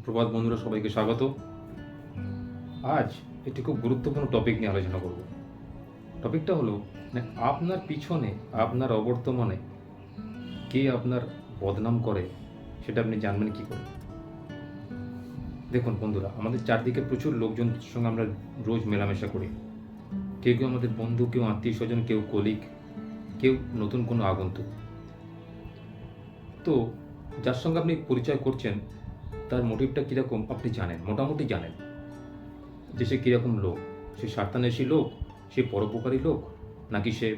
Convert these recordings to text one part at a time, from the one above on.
সুপ্রভাত বন্ধুরা, সবাইকে স্বাগত। আজ একটি খুব গুরুত্বপূর্ণ টপিক নিয়ে আলোচনা করব। টপিকটা হলো মানে আপনার পিছনে, আপনার অবর্তমানে কে আপনার বদনাম করে, সেটা আপনি জানবেন কি করে? দেখুন বন্ধুরা, আমাদের চারদিকে প্রচুর লোকজনের সঙ্গে আমরা রোজ মেলামেশা করি। কেউ কেউ আমাদের বন্ধু, কেউ আত্মীয় স্বজন, কেউ কলিগ কেউ নতুন কোনো আগন্তুক। তো যার সঙ্গে আপনি পরিচয় করছেন তার মোটিভটা কীরকম আপনি জানেন, মোটামুটি জানেন। যে সে কীরকম লোক? সে স্বার্থান্বেষী লোক? সে পরোপকারী লোক? নাকি সে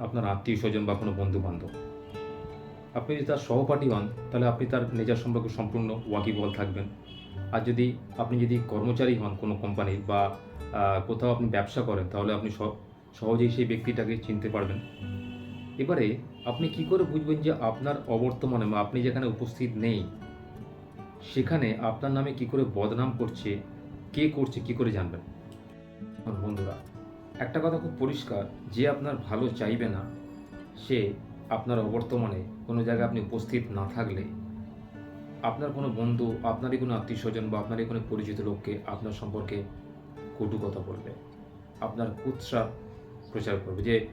আপনার আত্মীয় স্বজন বা কোনো বন্ধু বান্ধব আপনি যদি তার সহপাঠী হন, তাহলে আপনি তার নেচার সম্পর্কে সম্পূর্ণ ওয়াকিবল থাকবেন। আর যদি আপনি যদি কর্মচারী হন কোনো কোম্পানির বা কোথাও আপনি ব্যবসা করেন, তাহলে আপনি সহ- সহজেই সেই ব্যক্তিটাকে চিনতে পারবেন। এবারে আপনি কি করে বুঝবেন যে আপনার অবর্তমানে বা আপনি যেখানে উপস্থিত নেই সেখানে আপনার নামে কি করে বদনাম করছে, কে করছে, কি করে জানবেন? আমার বন্ধুরা, একটা কথা খুব পরিষ্কার, যে আপনার ভালো চাইবে না, সে আপনার অবর্তমানে কোনো জায়গায় আপনি উপস্থিত না থাকলে, আপনার কোনো বন্ধু, আপনারই কোনো আত্মীয় স্বজন বা আপনারই কোনো পরিচিত লোককে আপনার সম্পর্কে কটু কথা বলবে, আপনার কুৎসা প্রচার করবে, যে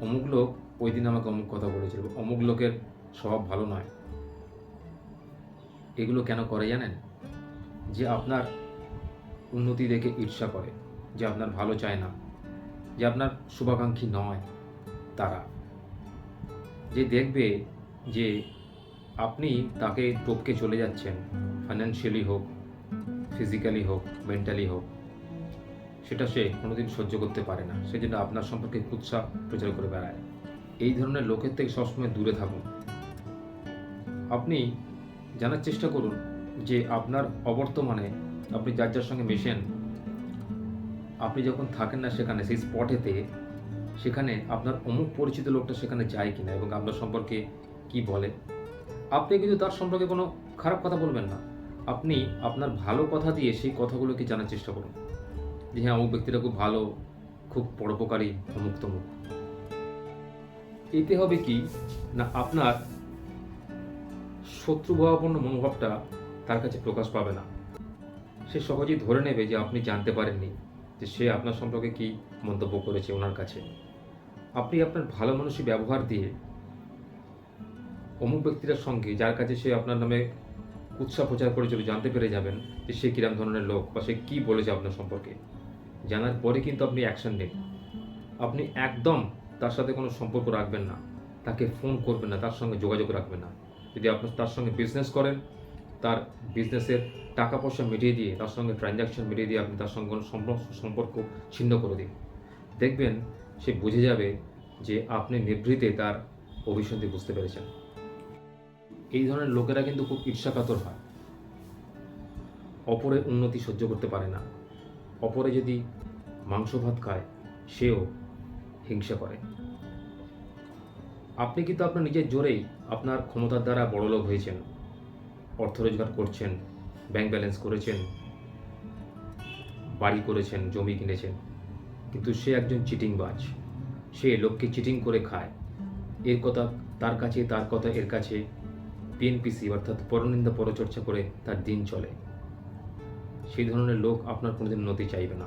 অমুক লোক ওই দিন আমাকে অমুক কথা বলেছিল, অমুক লোকের স্বভাব ভালো নয় এগুলো কেন করে জানেন? যে আপনার উন্নতি দেখে ঈর্ষা করে, যে আপনার ভালো চায় না, যে আপনার শুভাকাঙ্ক্ষী নয় তারা। যে দেখবে যে আপনি তাকে টপকে চলে যাচ্ছেন ফাইন্যান্সিয়ালি হোক ফিজিক্যালি হোক মেন্টালি হোক, সেটা সে কোনোদিন সহ্য করতে পারে না। সেজন্য আপনার সম্পর্কে কুৎসা প্রচার করে বেড়ায়। এই ধরনের লোকের থেকে সবসময় দূরে থাকুন। আপনি জানার চেষ্টা করুন যে আপনার অবর্তমানে আপনি যার যার সঙ্গে মেশেন, আপনি যখন থাকেন না সেখানে, সেই স্পটেতে, সেখানে আপনার অমুক পরিচিত লোকটা সেখানে যায় কিনা এবং আপনার সম্পর্কে কি বলে, আপনি কিন্তু তার সম্পর্কে কোনো খারাপ কথা বলবেন না। আপনি আপনার ভালো কথা দিয়ে সেই কথাগুলোকে জানার চেষ্টা করুন যে হ্যাঁ অমুক ব্যক্তিটা খুব ভালো, খুব পরোপকারী, অমুক তমুক। এতে হবে কি? না, আপনার শত্রুভাবাপন্ন মনোভাবটা তার কাছে প্রকাশ পাবে না। সে সহজেই ধরে নেবে যে আপনি জানতে পারেননি যে সে আপনার সম্পর্কে কি মন্তব্য করেছে ওনার কাছে। আপনি আপনার ভালো মানুষই ব্যবহার দিয়ে অমুক ব্যক্তিটার সঙ্গে যার কাছে সে আপনার নামে উৎসাহ প্রচার করে করেছিল জানতে পেরে যাবেন যে সে কিরম ধরনের লোক বা সে কী বলেছে আপনার সম্পর্কে। জানার পরে কিন্তু আপনি অ্যাকশন নেন আপনি একদম তার সাথে কোনো সম্পর্ক রাখবেন না। তাকে ফোন করবেন না, তার সঙ্গে যোগাযোগ রাখবেন না। যদি আপনি তার সঙ্গে বিজনেস করেন, তার বিজনেসের টাকা পয়সা মিটিয়ে দিয়ে, তার সঙ্গে ট্রানজ্যাকশন মিটিয়ে দিয়ে আপনি তার সঙ্গে সম্পর্ক ছিন্ন করে দিন। দেখবেন সে বুঝে যাবে যে আপনি নিভৃতে তার ভবিষ্যতে বুঝতে পেরেছেন। এই ধরনের লোকেরা কিন্তু খুব ঈর্ষাকাতর হয়। অপরের উন্নতি সহ্য করতে পারে না। অপরে যদি মাংস ভাত খায়, সেও হিংসা করে। আপনি কিন্তু আপনার নিজের জোরেই আপনার ক্ষমতার দ্বারা বড়লোক হয়েছেন। অর্থ রোজগার করছেন ব্যাংক ব্যালেন্স করেছেন, বাড়ি করেছেন, জমি কিনেছেন। কিন্তু সে একজন চিটিংবাজ। সে লোককে চিটিং করে খায়। এর কথা তার কাছে, তার কথা এর কাছে। পিএনপিসি অর্থাৎ পরনিন্দা পরচর্চা করে তার দিন চলে। সেই ধরনের লোক আপনার কোনোদিন উন্নতি চাইবে না।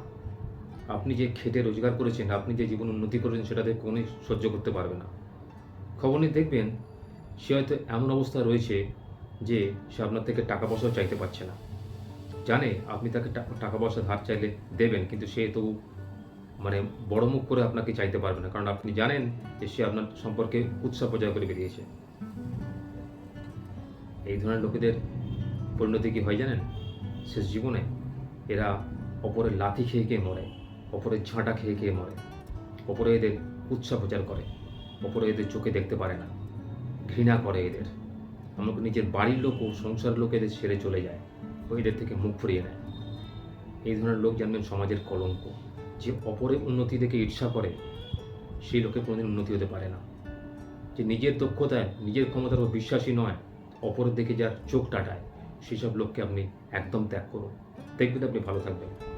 আপনি যে খেটে রোজগার করেছেন, আপনি যে জীবন উন্নতি করেছেন, সেটাতে কোনোই সহ্য করতে পারবে না। খবর নিয়ে দেখবেন, সে হয়তো এমন অবস্থা রয়েছে যে সে আপনার থেকে টাকা পয়সাও চাইতে পারছে না। জানে আপনি তাকে টাকা পয়সা ধার চাইলে দেবেন, কিন্তু সে তবু মানে বড় মুখ করে আপনাকে চাইতে পারবে না, কারণ আপনি জানেন যে সে আপনার সম্পর্কে উৎসাহ প্রচার করে বেরিয়েছে। এই ধরনের লোকেদের পরিণতি কি হয় জানেন? শেষ জীবনে এরা অপরের লাথি খেয়ে খেয়ে মরে, অপরের ঝাঁটা খেয়ে খেয়ে মরে অপরে এদের উৎসাহ প্রচার করে। অপরে এদের চোখে দেখতে পারে না। ঘৃণা করে এদের। আমাকে নিজের বাড়ির লোক ও সংসার লোক এদের ছেড়ে চলে যায়। ও এদের থেকে মুখ ফুরিয়ে নেয়। এই ধরনের লোক জানবেন সমাজের কলঙ্ক। যে অপরের উন্নতি দেখে ঈর্ষা করে, সেই লোকের কোনোদিন উন্নতি হতে পারে না। যে নিজের দক্ষতায়, নিজের ক্ষমতার উপর বিশ্বাসী নয়, অপরের দিকে যার চোখ টাটায়, সেসব লোককে আপনি একদম ত্যাগ করুন। দেখবেন আপনি ভালো থাকবেন।